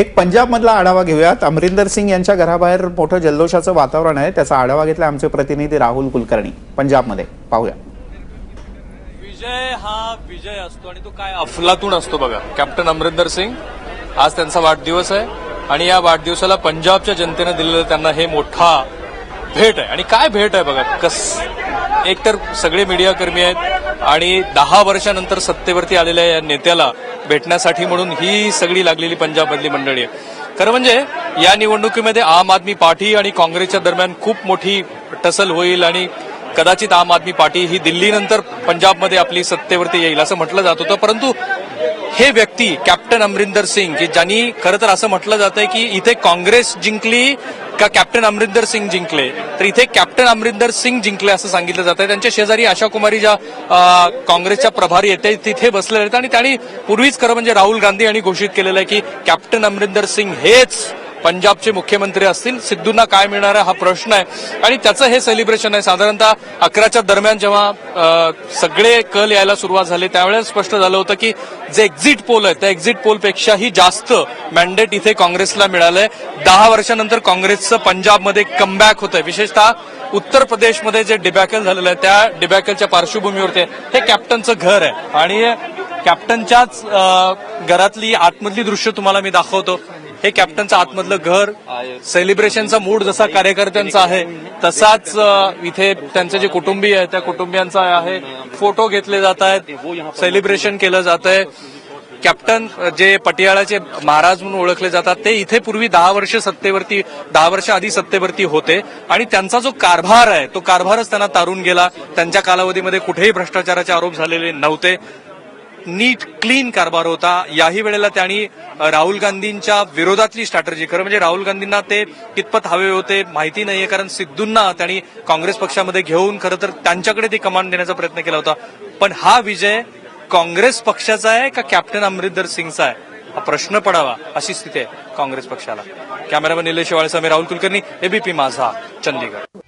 एक पंजाबमधला आढावा घेऊयात. अमरिंदर सिंग यांच्या घराबाहेर मोठं जल्लोषाचं वातावरण आहे. त्याचा आढावा घेतला आमचे प्रतिनिधी राहुल कुलकर्णी. पंजाबमध्ये. पाहूया. विजय हा विजय असतो आणि तो काय अफलातून असतो बघा. कॅप्टन अमरिंदर सिंग आज त्यांचा वाढदिवस आहे आणि या वाढदिवसाला पंजाबच्या जनतेनं दिलेलं त्यांना हे मोठा भेट आहे. आणि काय भेट आहे बघा. कस एकतर सगळे मीडिया कर्मी आहेत आणि दहा वर्षानंतर सत्तेवरती आलेल्या या नेत्याला भेटण्यासाठी म्हणून ही सगळी लागलेली पंजाबमधली मंडळी आहे. खरं म्हणजे या निवडणुकीमध्ये आम आदमी पार्टी आणि काँग्रेसच्या दरम्यान खूप मोठी टसल होईल आणि कदाचित आम आदमी पार्टी ही दिल्लीनंतर पंजाबमध्ये आपली सत्तेवरती येईल असं म्हटलं जात होतं. परंतु हे व्यक्ती कॅप्टन अमरिंदर सिंग की ज्यांनी खरं तर असं म्हटलं जातंय की इथे काँग्रेस जिंकली का कॅप्टन अमरिंदर सिंग जिंकले? तर इथे कॅप्टन अमरिंदर सिंग जिंकले असं सांगितलं जात आहे त्यांच्या शेजारी आशा कुमारी ज्या काँग्रेसच्या प्रभारी आहेत ते तिथे बसलेले आहेत. आणि त्यांनी पूर्वीच खरं म्हणजे राहुल गांधी यांनी घोषित केलेलं आहे की कॅप्टन अमरिंदर सिंग हेच पंजाबचे मुख्यमंत्री असतील सिद्धूंना काय मिळणार आहे हा प्रश्न आहे. आणि त्याचं हे सेलिब्रेशन आहे. साधारणतः अकराच्या दरम्यान जेव्हा सगळे कल यायला सुरुवात झाली त्यावेळेस स्पष्ट झालं होतं की जे एक्झिट पोल आहे त्या एक्झिट पोलपेक्षाही जास्त मॅन्डेट इथे काँग्रेसला मिळालंय. दहा वर्षानंतर काँग्रेसचं पंजाबमध्ये कमबॅक होतंय. विशेषतः उत्तर प्रदेशमध्ये जे डिबॅकल झालेलं आहे त्या डिबॅकलच्या पार्श्वभूमीवरती हे कॅप्टनचं घर आहे. आणि कॅप्टनच्याच घरातली आतमधली दृश्य तुम्हाला मी दाखवतो. हे कॅप्टनचं आतमधलं घर सेलिब्रेशनचा मूड जसा कार्यकर्त्यांचा आहे तसाच इथे त्यांचे जे कुटुंबीय आहे त्या कुटुंबियांचा आहे फोटो घेतले जात आहेत सेलिब्रेशन केलं जात आहे. कॅप्टन जे पटियाळाचे महाराज म्हणून ओळखले जातात ते इथे पूर्वी दहा वर्ष सत्तेवरती दहा वर्ष आधी सत्तेवरती होते. आणि त्यांचा जो कारभार आहे तो कारभारच त्यांना तारून गेला. त्यांच्या कालावधीमध्ये कुठेही भ्रष्टाचाराचे आरोप झालेले नव्हते. नीट क्लीन कारभार होता. याही वेळेला त्यांनी राहुल गांधींच्या विरोधातली स्ट्रॅटर्जी खरं म्हणजे राहुल गांधींना ते कितपत हवे होते माहिती नाहीये कारण सिद्धूंना त्यांनी काँग्रेस पक्षामध्ये घेऊन खरं तर त्यांच्याकडे ती कमांड देण्याचा प्रयत्न केला होता. पण हा विजय काँग्रेस पक्षाचा आहे का कॅप्टन अमरिंदर सिंगचा आहे? हा प्रश्न पडावा अशी स्थिती आहे काँग्रेस पक्षाला. Cameraman Nilesh Walesami Rahul Kulkarni ABP Majha Chandigarh.